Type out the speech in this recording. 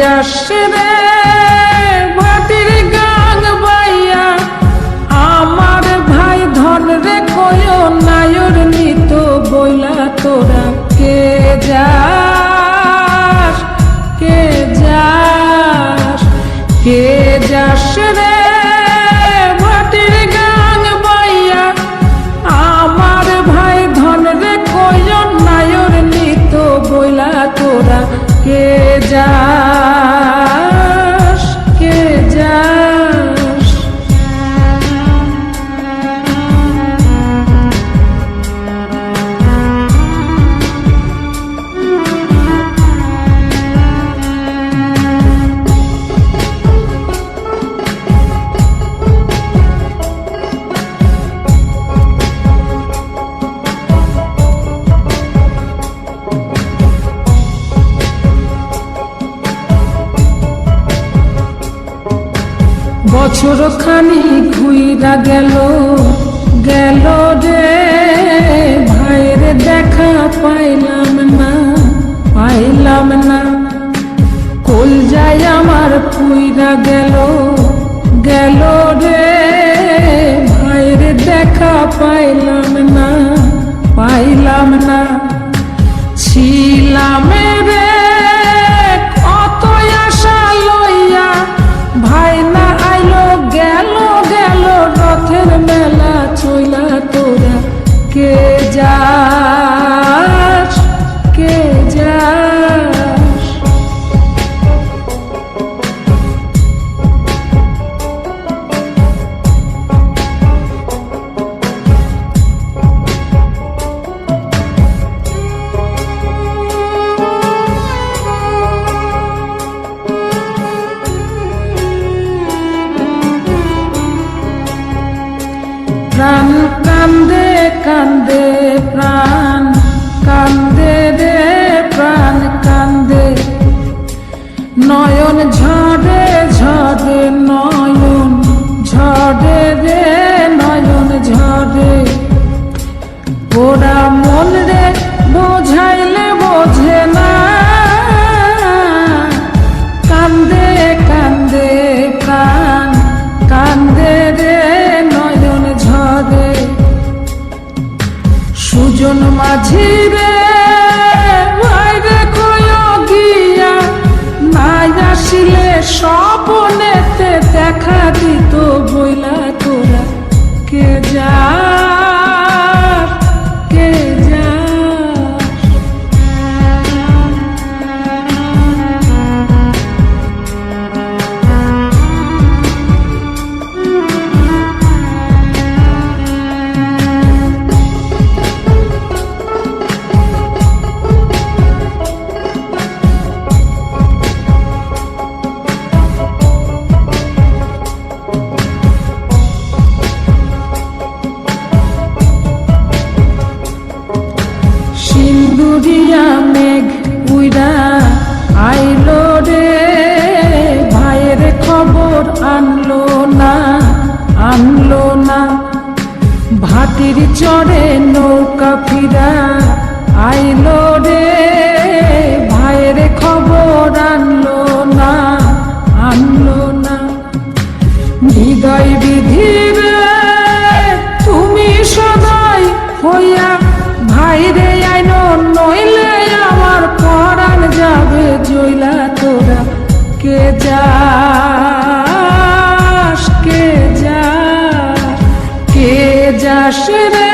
যাস রে ভাটির গাং বাইয়া। আমার ভাই ধন রে কয় নায়র নিত বইলা তোরা। কে যাস কে যাস কে যাস রে ভাটির গাং বাইয়া। আমার ভাই ধন রে নিত বইলা তোরা। কে বছর খানি ঘুইরা গেল গেল রে। ভাইয়ের দেখা পাইলাম না পাইলাম না। কল যায় আমার পুইরা গেল গেল রে। ভাইয়ের দেখা পাইলাম কান্দে। 집에 ভাটির চড়ে নৌকা ফিরা আইলো রে। ভাইয়ের খবর আনলো না আনলো না। হৃদয় বিধি তুমি সদাই হইয়া ভাইরে Shiva.